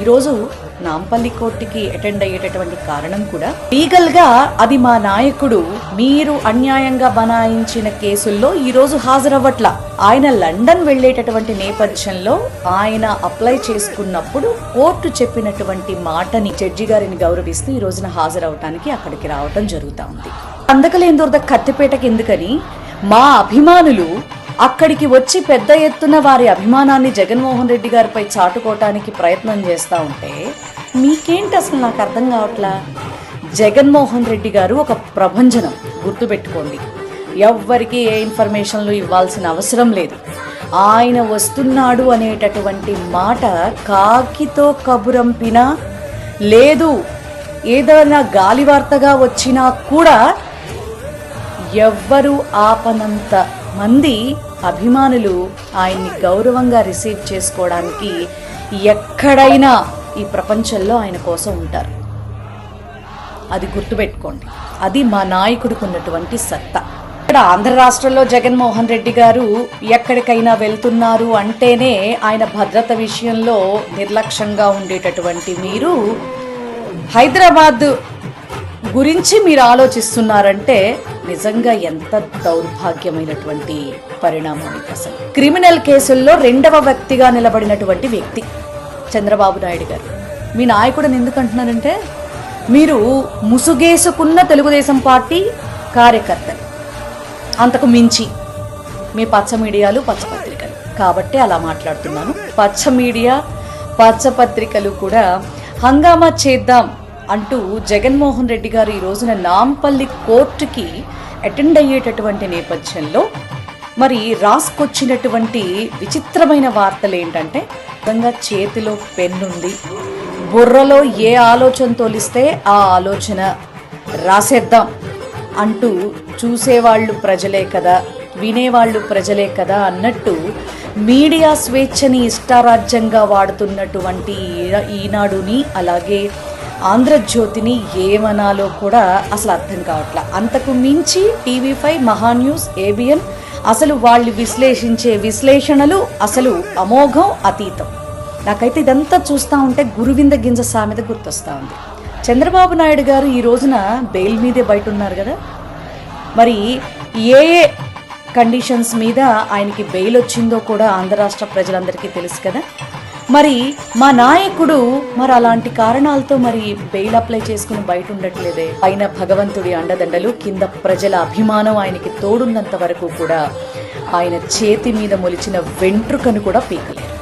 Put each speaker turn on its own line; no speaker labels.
ఈరోజు నాంపల్లి కోర్టుకి అటెండ్ అయ్యేటటువంటి కారణం కూడా లీగల్గా అది మా నాయకుడు మీరు అన్యాయంగా బనాయించిన కేసుల్లో ఈరోజు హాజరవ్వట్ల. ఆయన లండన్ వెళ్ళేటటువంటి నేపథ్యంలో ఆయన అప్లై చేసుకున్నప్పుడు కోర్టు చెప్పినటువంటి మాటని జడ్జి గారిని గౌరవిస్తూ ఈ రోజున హాజరవటానికి అక్కడికి రావటం జరుగుతూ ఉంది. అందకలేని దొరద కత్తిపేటకి ఎందుకని మా అభిమానులు అక్కడికి వచ్చి పెద్ద ఎత్తున వారి అభిమానాన్ని జగన్మోహన్ రెడ్డి గారిపై చాటుకోవటానికి ప్రయత్నం చేస్తూ ఉంటే మీకేంటి అసలు నాకు అర్థం కావట్లా? జగన్మోహన్ రెడ్డి గారు ఒక ప్రభంజనం గుర్తుపెట్టుకోండి. ఎవ్వరికి ఏ ఇన్ఫర్మేషన్లు ఇవ్వాల్సిన అవసరం లేదు. ఆయన వస్తున్నాడు అనేటటువంటి మాట కాకితో కబురంపినా లేదు ఏదైనా గాలివార్తగా వచ్చినా కూడా ఎవ్వరు ఆపనంత మంది అభిమానులు ఆయన్ని గౌరవంగా రిసీవ్ చేసుకోవడానికి ఎక్కడైనా ఈ ప్రపంచంలో ఆయన కోసం ఉంటారు. అది గుర్తుపెట్టుకోండి. అది మా నాయకుడికి ఉన్నటువంటి సత్తా. ఇక్కడ ఆంధ్ర రాష్ట్రంలో జగన్మోహన్ రెడ్డి గారు ఎక్కడికైనా వెళ్తున్నారు అంటేనే ఆయన భద్రత విషయంలో నిర్లక్ష్యంగా ఉండేటటువంటి మీరు హైదరాబాద్ గురించి మీరు ఆలోచిస్తున్నారంటే నిజంగా ఎంత దౌర్భాగ్యమైనటువంటి పరిణామం ఇది అసలు. క్రిమినల్ కేసుల్లో రెండవ వ్యక్తిగా నిలబడినటువంటి వ్యక్తి చంద్రబాబు నాయుడు గారు. మీ నాయకుడిని ఎందుకు అంటున్నారంటే మీరు ముసుగేసుకున్న తెలుగుదేశం పార్టీ కార్యకర్త అంతకు మించి మీ పచ్చ మీడియాలు పచ్చ పత్రికలు. కాబట్టి అలా మాట్లాడుతున్నాను. పచ్చ మీడియా పచ్చ పత్రికలు కూడా హంగామా చేద్దాం అంటూ జగన్మోహన్ రెడ్డి గారు ఈ రోజున నాంపల్లి కోర్టుకి అటెండ్ అయ్యేటటువంటి నేపథ్యంలో మరి రాసుకొచ్చినటువంటి విచిత్రమైన వార్తలు ఏంటంటే నిజంగా చేతిలో పెన్నుంది. బుర్రలో ఏ ఆలోచన తోలిస్తే ఆ ఆలోచన రాసేద్దాం అంటూ చూసేవాళ్ళు ప్రజలే కదా వినేవాళ్ళు ప్రజలే కదా అన్నట్టు మీడియా స్వేచ్ఛని ఇష్టారాజ్యంగా వాడుతున్నటువంటి ఈ- ఈనాడుని అలాగే ఆంధ్రజ్యోతిని ఏమనాలో కూడా అసలు అర్థం కావట్లా. అంతకు మించి TV five Maha news ABN అసలు వాళ్ళు విశ్లేషించే విశ్లేషణలు అసలు అమోఘం అతీతం. నాకైతే ఇదంతా చూస్తూ ఉంటే గురువింద గింజ సామెత గుర్తొస్తూ ఉంది. చంద్రబాబు నాయుడు గారు ఈ రోజున బెయిల్ మీదే బయట ఉన్నారు కదా? మరి ఏ కండిషన్స్ మీద ఆయనకి బెయిల్ వచ్చిందో కూడా ఆంధ్ర రాష్ట్ర ప్రజలందరికీ తెలుసు కదా? మరి మా నాయకుడు మరి అలాంటి కారణాలతో మరి బెయిల్ అప్లై చేసుకుని బయట ఉండట్లేదే. పైన భగవంతుడి అండదండలు కింద ప్రజల అభిమానం ఆయనకి తోడున్నంత వరకు కూడా ఆయన చేతి మీద మొలిచిన వెంట్రుకను కూడా పీకలేరు